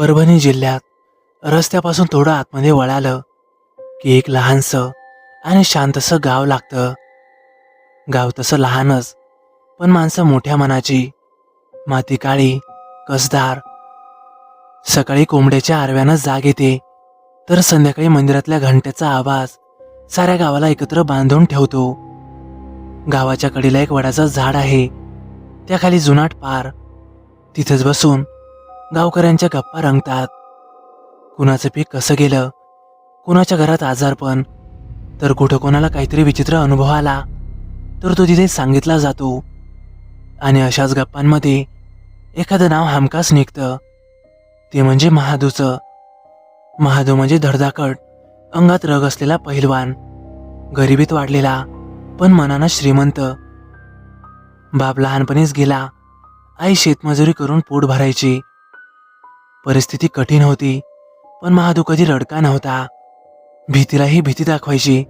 परभणी जिल्ह्यात रस्त्यापासून थोडं आतमध्ये वळालं की एक लहानसं आणि शांतसं गाव लागतं. गाव तसं लहानच पण माणसं मोठ्या मनाची माती काळी कसदार. सकाळी कोंबड्याच्या आरव्यानं जाग येते तर संध्याकाळी मंदिरातल्या घंट्याचा आवाज साऱ्या गावाला एकत्र बांधून ठेवतो. गावाच्या कडेला एक वडाचं झाड आहे त्याखाली जुनाट पार. तिथेच बसून गावकऱ्यांच्या गप्पा रंगतात. कुणाचं पीक कसं गेलं? कुणाच्या घरात आजारपण तर कुठं कोणाला काहीतरी विचित्र अनुभव आला? तर तो तिथे सांगितला जातो. आणि अशाच गप्पांमध्ये एखादं नाव हमखास निघतं. ते म्हणजे महादूचं. महादू म्हणजे धडधाकट अंगात रग असलेला पहिलवान गरिबीत वाढलेला पण मनानं श्रीमंत. बाप लहानपणीच गेला. आई शेतमजुरी करून पोट भरायची. परिस्थिती कठीण होती पण महादू कधी रडका नव्हता. भीतीलाही भीती दाखवायची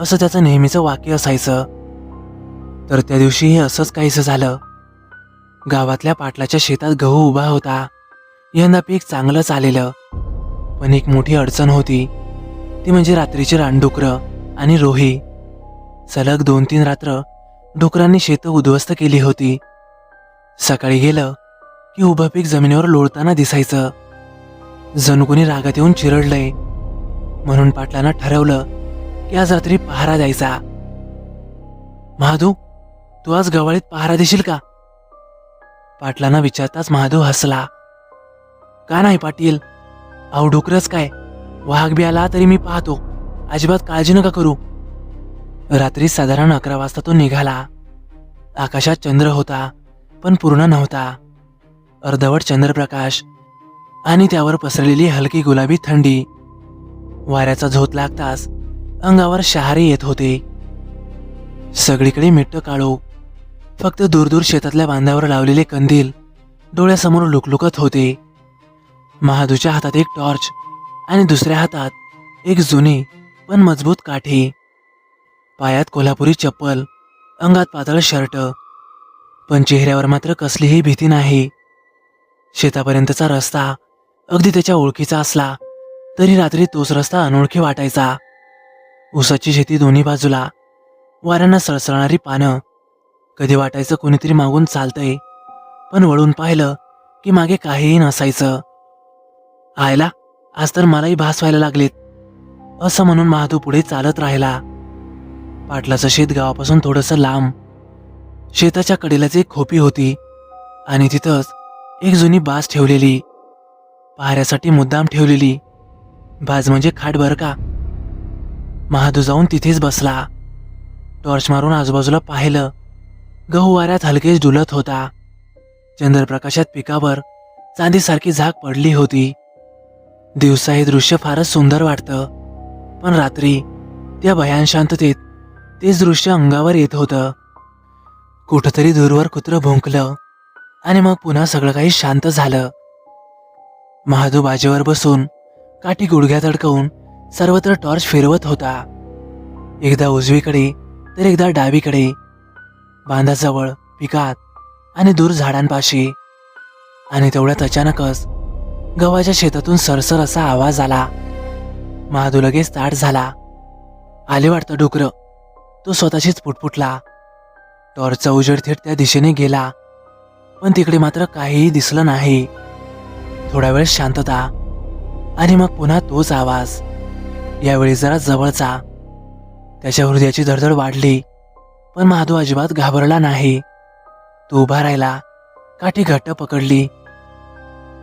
असं त्याचं नेहमीचं वाक्य असायचं. तर त्या दिवशीही असंच काहीसं झालं. गावातल्या पाटलाच्या शेतात गहू उभा होता. यंदा पीक चांगलंच आलेलं पण एक मोठी अडचण होती. ती म्हणजे रात्रीची रानडुकरं आणि रोही. सलग दोन तीन रात्र डुकरांनी शेतं उद्ध्वस्त केली होती. सकाळी गेलं की उभं पीक जमिनीवर लोळताना दिसायचं. जणू कोणी रागात येऊन चिरडलंय. म्हणून पाटलानं ठरवलं की आज रात्री पहारा द्यायचा. महादू तू आज गवाळीत पहारा देशील का? पाटलांना विचारताच महादू हसला. का नाही पाटील? अहो डुकरच काय? वाघ बी आला तरी मी पाहतो. अजिबात काळजी नका करू. रात्री साधारण अकरा वाजता तो निघाला. आकाशात चंद्र होता पण पूर्ण नव्हता. अर्धवट चंद्रप्रकाश आणि त्यावर पसरलेली हलकी गुलाबी थंडी. वाऱ्याचा झोत लागताच अंगावर शहारे येत होते. सगळीकडे मिट्ट काळो. फक्त दूरदूर शेतातल्या बांधावर लावलेले कंदील डोळ्यासमोर लुकलुकत होते. महादूच्या हातात एक टॉर्च आणि दुसऱ्या हातात एक जुनी पण मजबूत काठी. पायात कोल्हापुरी चप्पल अंगात पातळ शर्ट. पण चेहऱ्यावर मात्र कसलीही भीती नाही. शेतापर्यंतचा रस्ता अगदी त्याच्या ओळखीचा असला तरी रात्री तोच रस्ता अनोळखी वाटायचा. ऊसाची शेती दोन्ही बाजूला वाऱ्यांना सळसळणारी पानं. कधी वाटायचं कोणीतरी मागून चालतंय पण वळून पाहिलं की मागे काहीही नसायचं. आयला आज तर मलाही भास व्हायला लागलीत. असं म्हणून महादू पुढे चालत राहिला. पाटलाचं शेत गावापासून थोडंसं लांब. शेताच्या कडेलाच एक खोपी होती आणि तिथंच एक जुनी बाज ठेवलेली. पाहऱ्यासाठी मुद्दाम ठेवलेली. बाज म्हणजे खाट बरं का? महादू जाऊन तिथेच बसला. टॉर्च मारून आजूबाजूला पाहिलं. गहू वाऱ्यात हलकेच डुलत होता. चंद्रप्रकाशात पिकावर चांदीसारखी झाक पडली होती. दिवसा हे दृश्य फारच सुंदर वाटतं. पण रात्री त्या भयान शांततेत तेच दृश्य अंगावर येत होतं. कुठंतरी दूरवर कुत्रं भुंकलं. आणि मग पुन्हा सगळं काही शांत झालं. महादू बाजेवर बसून काठी गुडघ्यात अडकवून सर्वत्र टॉर्च फिरवत होता. एकदा उजवीकडे तर एकदा डावीकडे. बांधाजवळ पिकात आणि दूर झाडांपाशी. आणि तेवढ्यात अचानकच गव्हाच्या शेतातून सरसर असा आवाज आला. महादू लगेच ताट झाला. आले वाटतं डुकरं. तो स्वतःशीच पुटपुटला. टॉर्चचा उजेड थेट त्या दिशेने गेला. पण तिकडे मात्र काहीही दिसलं नाही. थोडा वेळ शांतता आणि मग पुन्हा तोच आवाज. यावेळी जरा जवळचा. त्याच्या हृदयाची धडधड वाढली पण महादू अजिबात घाबरला नाही. तो उभा राहिला काठी घट्ट पकडली.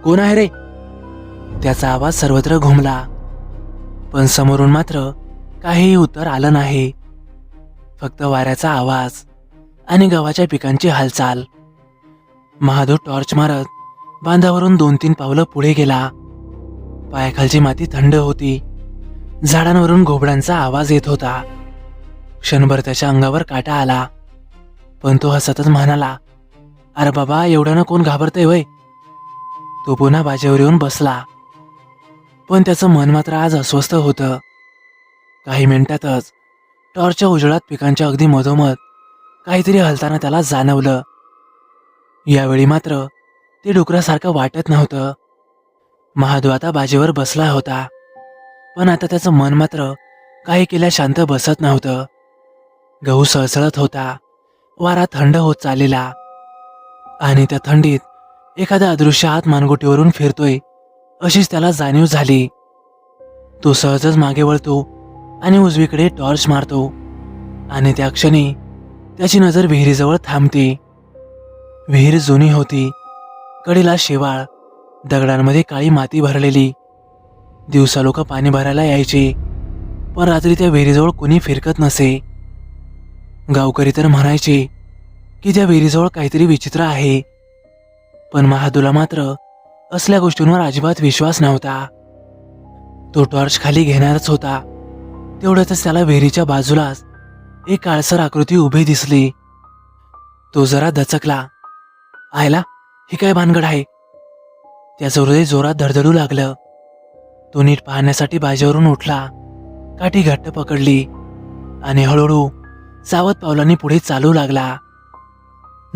कोण आहे रे? त्याचा आवाज सर्वत्र घुमला पण समोरून मात्र काहीही उत्तर आलं नाही. फक्त वाऱ्याचा आवाज आणि गव्हाच्या पिकांची हालचाल. महादू टॉर्च मारत बांधावरून दोन तीन पावलं पुढे गेला. पायाखालची माती थंड होती. झाडांवरून घोबडांचा आवाज येत होता. क्षणभर त्याच्या अंगावर काटा आला. पण तो हसतच म्हणाला अरे बाबा एवढ्यानं कोण घाबरतंय वय? तो पुन्हा बाजेवर येऊन बसला. पण त्याचं मन मात्र आज अस्वस्थ होतं. काही मिनिटातच टॉर्चच्या उजळात पिकांच्या अगदी मधोमध काहीतरी हलताना त्याला जाणवलं. यावेळी मात्र ते डुकरासारखं वाटत नव्हतं. महादू आता बाजेवर बसला होता. पण आता त्याचं मन मात्र काही केल्या शांत बसत नव्हतं. गहू सळसळत होता. वारा थंड होत चाललेला. आणि त्या थंडीत एखादा अदृश्य हात मानगोटीवरून फिरतोय अशीच त्याला जाणीव झाली. तो सहजच मागे वळतो आणि उजवीकडे टॉर्च मारतो. आणि त्या क्षणी त्याची नजर विहिरीजवळ थांबते. विहीर जुनी होती. कडेला शेवाळ दगडांमध्ये काळी माती भरलेली. दिवसा लोक पाणी भरायला यायचे पण रात्री त्या विहिरीजवळ कोणी फिरकत नसे. गावकरी तर म्हणायचे की त्या विहिरीजवळ काहीतरी विचित्र आहे. पण महादूला मात्र असल्या गोष्टींवर अजिबात विश्वास नव्हता. तो टॉर्च खाली घेणारच होता. तेवढ्यातच त्याला विहिरीच्या बाजूलाच एक काळसर आकृती उभी दिसली. तो जरा दचकला. आयला हे काय भानगड आहे? त्याचं हृदय जोरात धडधडू लागलं. तो नीट पाहण्यासाठी बाजेवरून उठला. काठी घट्ट पकडली आणि हळूहळू सावध पावलांनी पुढे चालू लागला.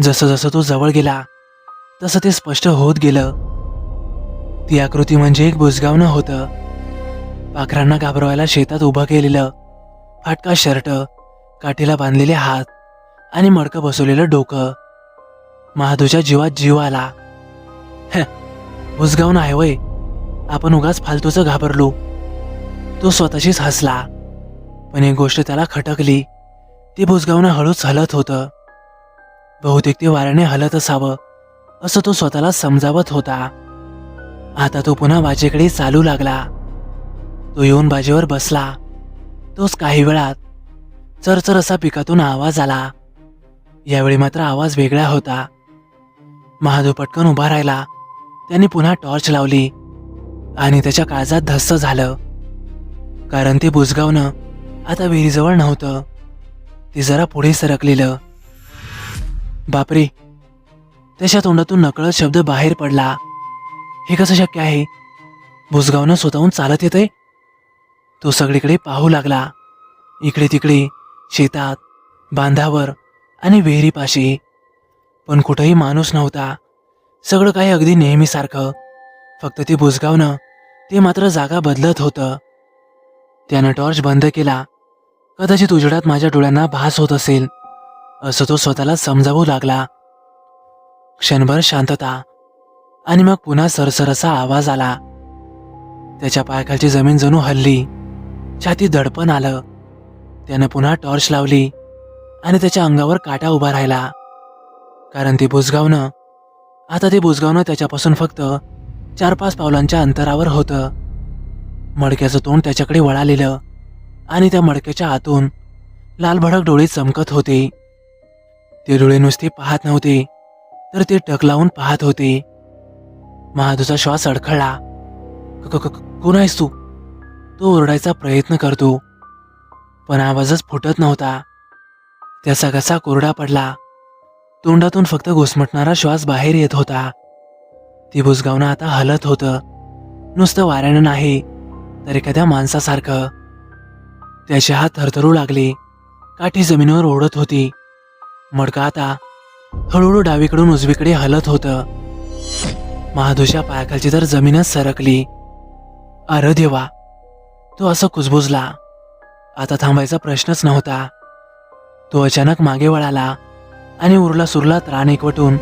जसं जसं तो जवळ गेला तसं ते स्पष्ट होत गेलं. ती आकृती म्हणजे एक बुजगावणं होतं. पाखरांना घाबरवायला शेतात उभं केलेलं फाटका शर्ट काठीला बांधलेले हात आणि मडकं बसवलेलं डोकं. महादूच्या जीवात जीव आला. "हं, बुजगावणं आहे वय. आपण उगाच फालतूचं घाबरलो. तो स्वतःशीच हसला. पण एक गोष्ट त्याला खटकली. ते बुजगावणं हळूच हलत होतं. बहुतेक ते वाऱ्याने हलत असावं असं तो स्वतःला समजावत होता. आता तो पुन्हा बाजेकडे चालू लागला. तो येऊन बाजेवर बसला. तोच काही वेळात चरचर असा पिकातून आवाज आला. यावेळी मात्र आवाज वेगळा होता. महादेव पटकन उभा राहिला. त्याने पुन्हा टॉर्च लावली आणि त्याच्या काळजात धस्स झालं. कारण ते बुजगावणं आता विहिरीजवळ नव्हतं. ते जरा पुढे सरकलेलं. बापरे त्याच्या तोंडातून नकळत शब्द बाहेर पडला. हे कसं शक्य आहे? भुसगावनं स्वतःहून चालत येतंय? तो सगळीकडे पाहू लागला. इकडे तिकडे शेतात बांधावर आणि विहिरीपाशी. पण कुठंही माणूस नव्हता. सगळं काही अगदी नेहमीसारखं. फक्त ते बुजगावणं ते मात्र जागा बदलत होतं. त्यानं टॉर्च बंद केला. कदाचित उजेडात माझ्या डोळ्यांना भास होत असेल. असं तो स्वतःला समजावू लागला. क्षणभर शांतता आणि मग पुन्हा सरसरसा आवाज आला. त्याच्या पायाखालची जमीन जणू हल्ली. छाती दडपण आलं. त्यानं पुन्हा टॉर्च लावली आणि त्याच्या अंगावर काटा उभा राहिला. कारण ते बुजगावणं आता ते बुजगावणं त्याच्यापासून फक्त चार पाच पावलांच्या अंतरावर होतं. मडक्याचं तोंड त्याच्याकडे वळालेलं आणि त्या मडक्याच्या आतून लाल भडक डोळे चमकत होते. ते डोळे नुसते पाहत नव्हते तर ते टक लावून पाहत होते. महादूचा श्वास अडखळला. "क- कोण आहेस तू? तो ओरडायचा प्रयत्न करतो. पण आवाजच फुटत नव्हता. त्याचा घसा कोरडा पडला. तोंडातून फक्त घुसमटणारा श्वास बाहेर येत होता. ती बुजगावणं आता हलत होतं. नुसतं वाऱ्यानं नाही तर एखाद्या माणसासारखं. त्याचे हात थरथरू लागले. काठी जमिनीवर ओढत होती. मडका आता हळूहळू डावीकडून उजवीकडे हलत होतं. महादूच्या पायाखालची तर जमीनच सरकली. अरे देवा तो असं कुजबुजला. आता थांबायचा प्रश्नच नव्हता. तो अचानक मागे वळाला. आणि उरला सुरला त्राण एकवटून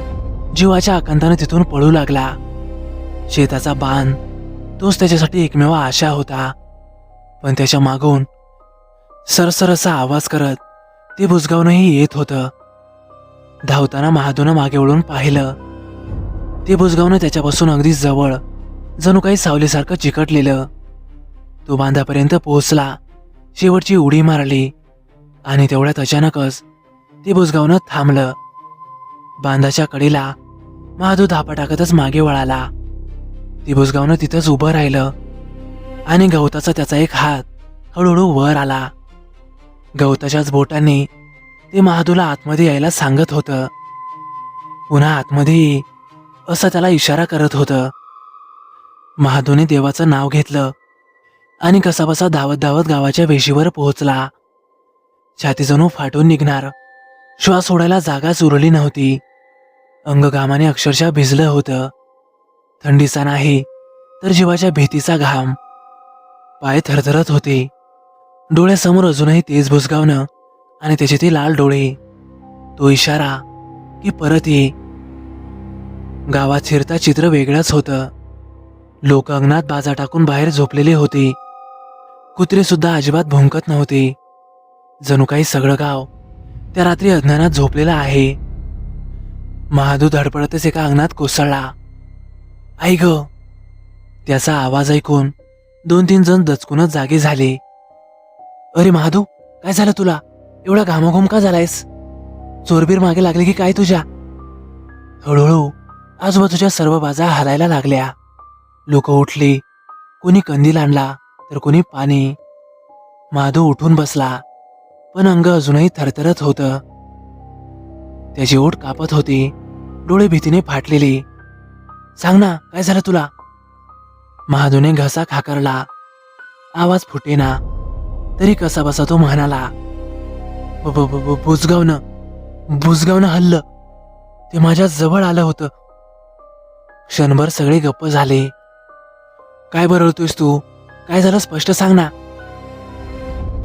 जीवाच्या आकांतानं तिथून पळू लागला. शेताचा बाण तोच त्याच्यासाठी एकमेव आशा होता. पण त्याच्या मागून सरसर असा आवाज करत ते बुजगावूनही येत होतं. धावताना महादूनं मागे वळून पाहिलं. ते बुजगावनं त्याच्यापासून अगदी जवळ जणू काही सावलीसारखं चिकटलेलं. तो बांधापर्यंत पोहोचला. शेवटची उडी मारली. आणि तेवढ्यात अचानकच ते बुजगावनं थांबलं. बांधाच्या कडेला महादू धापा टाकतच मागे वळाला. ते बुजगावनं तिथंच उभं राहिलं आणि गवताचा त्याचा एक हात हळूहळू वर आला. गवताच्याच बोटाने ते महादूला आतमध्ये यायला सांगत होतं. पुन्हा आतमध्ये ये असं त्याला इशारा करत होतं. महादूने देवाचं नाव घेतलं आणि कसाबसा धावत धावत गावाच्या वेशीवर पोहोचला. छाती जणू फाटून निघणार. श्वास सोडायला जागाच उरली नव्हती. अंग घामाने अक्षरशः भिजलं होतं. थंडीचा नाही तर जीवाच्या भीतीचा घाम. पाय थरथरत होते. डोळ्यासमोर अजूनही तेज भुसगावणं आणि त्याचे ते लाल डोळे. तो इशारा की परत ये. गावात शिरता चित्र वेगळंच होतं. लोक अंगणात बाजा टाकून बाहेर झोपलेले होते. कुत्रे सुद्धा अजिबात भुंकत नव्हते. जणू काही सगळं गाव त्या रात्री अज्ञानात झोपलेला आहे. महादू धडपडतच एका अंगणात कोसळला. आई ग त्याचा आवाज ऐकून दोन तीन जण दचकूनच जागे झाले. अरे महादू काय झालं तुला? एवढा घामाघूम का झालायस? चोरबीर मागे लागले की काय तुझ्या? हळूहळू आजूबाजूच्या सर्व बाजा हलायला लागल्या. लोक उठले. कोणी कंदील आणला तर कोणी पाणी. माधव उठून बसला. पण अंग अजूनही थरथरत होतं. त्याची ओठ कापत होती. डोळे भीतीने फाटलेली. सांग ना काय झालं तुला? महादूने घसा खाकरला. आवाज फुटेना. तरी कसा बसा तो म्हणाला "ब- बुजगावन बुजगावनं बुजगावनं हल्लं. ते माझ्या जवळ आलं होतं. क्षणभर सगळे गप्प झाले. काय बरळतोयस तू? काय झालं? स्पष्ट सांग ना.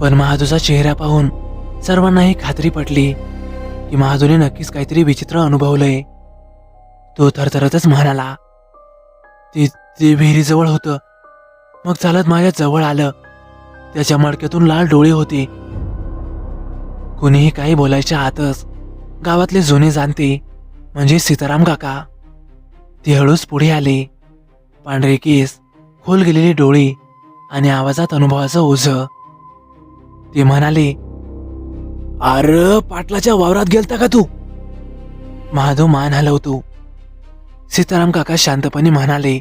पण महादूचा चेहरा पाहून सर्वांनाही खात्री पटली की महादूने नक्कीच काहीतरी विचित्र अनुभवलंय. तो थरथरतच म्हणाला ते ते विहिरीजवळ होतं. मग चालत माझ्या जवळ आलं. त्याच्या मडक्यातून लाल डोळे होते. कुणीही काही बोलायच्या आतच गावातले जुने जाणते म्हणजे सीताराम काका. ते हळूच पुढे आले. पांढरे केस खोल गेलेले डोळे आणि आवाजात अनुभवाचं ओझ. ते म्हणाले अरे पाटलाच्या वावरात गेलता का तू? महादेव मान हलवतो सीताराम काका शांतपणे म्हणाले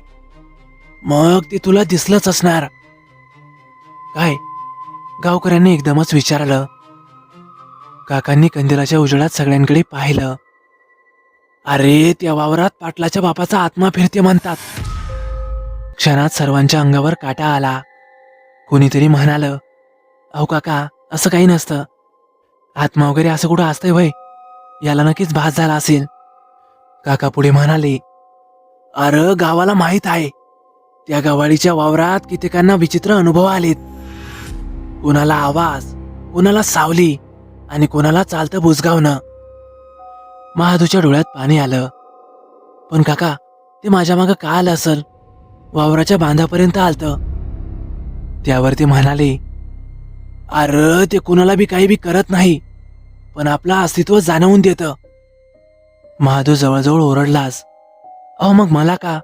मग ते तुला दिसलंच असणार. काय? गावकऱ्यांनी एकदमच विचारलं. काकांनी कंदिलाच्या उजेडात सगळ्यांकडे पाहिलं. अरे त्या वावरात पाटलाच्या बापाचा आत्मा फिरते म्हणतात. क्षणात सर्वांच्या अंगावर काटा आला. कोणीतरी म्हणालं अहो काका असं काही नसतं. आत्मा वगैरे असं कुठं असतंय वय? याला नक्कीच भास झाला असेल. काका पुढे म्हणाले अरे गावाला माहीत आहे. त्या गवाळीच्या वावरात कित्येकांना विचित्र अनुभव आलेत. कोणाला आवाज कोणाला सावली आणि कोणाला चालतं बुजगावणं. महादूच्या डोळ्यात पाणी आलं. पण काका ते माझ्या मागं का आलं असल? वावराच्या बांधापर्यंत आलतं. त्यावर ते म्हणाले अरे ते कुणाला बी काही बी करत नाही. पण आपलं अस्तित्व जाणवून देतं. महादू जवळजवळ ओरडलास अहो मग मला का?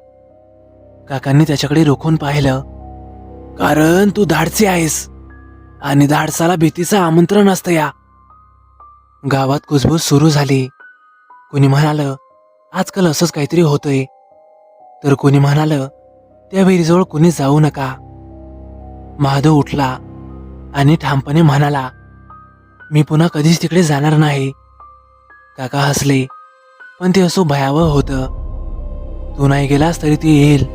काकांनी त्याच्याकडे रोखून पाहिलं. कारण तू धाडसी आहेस. आणि धाडसाला भीतीचं आमंत्रण असतं या. गावात कुजबूज सुरू झाली. कुणी म्हणालं आजकाल असंच काहीतरी होतंय. तर कुणी म्हणालं त्या विहिरीजवळ कुणी जाऊ नका. महादेव उठला. आणि ठामपणे म्हणाला मी पुन्हा कधीच तिकडे जाणार नाही. काका हसले पण ते असो भयावह होतं. तू नाही गेलास तरी ती येईल.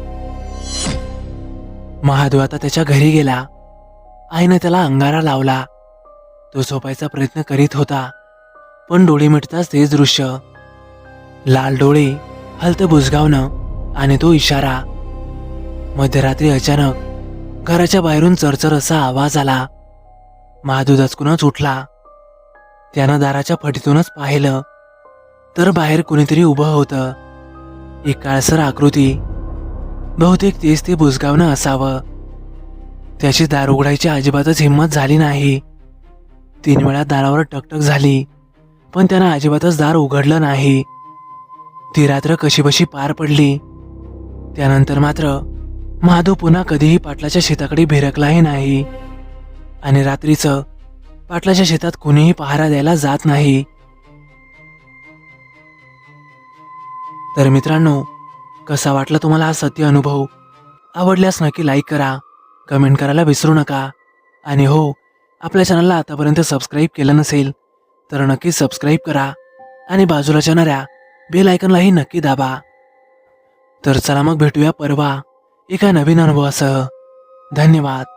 महादेव आता त्याच्या घरी गेला. आईनं त्याला अंगारा लावला. तो झोपायचा प्रयत्न करीत होता पण डोळे मिटताच तेच दृश्य. लाल डोळे हलतं बुजगावणं आणि तो इशारा. मध्यरात्री अचानक घराच्या बाहेरून चरचर असा आवाज आला. महादू दचकूनच उठला त्यानं दाराच्या फटीतूनच पाहिलं तर बाहेर कुणीतरी उभं होतं. एक काळसर आकृती बहुतेक तेच ते बुजगावणं असावं. त्याची दार उघडायची अजिबातच हिंमत झाली नाही. तीन वेळा दारावर टकटक झाली पण त्यानं अजिबातच दार उघडलं नाही. ती रात्र कशीबशी पार पडली. त्यानंतर मात्र महादेव पुन्हा कधीही पाटलाच्या शेताकडे भिरकलाही नाही. आणि रात्रीचं पाटलाच्या शेतात कुणीही पहारा द्यायला जात नाही. तर मित्रांनो कसा वाटला तुम्हाला हा सत्य अनुभव? आवडल्यास नक्की लाईक करा कमेंट करायला विसरू नका. आणि हो आपल्या चॅनलला आतापर्यंत सबस्क्राईब केलं नसेल तर नक्की सबस्क्राईब करा आणि बाजूला जाणाऱ्या बेल आयकनलाही नक्की दाबा. तर चला मग भेटूया परवा एका नवीन अनुभवासह. धन्यवाद.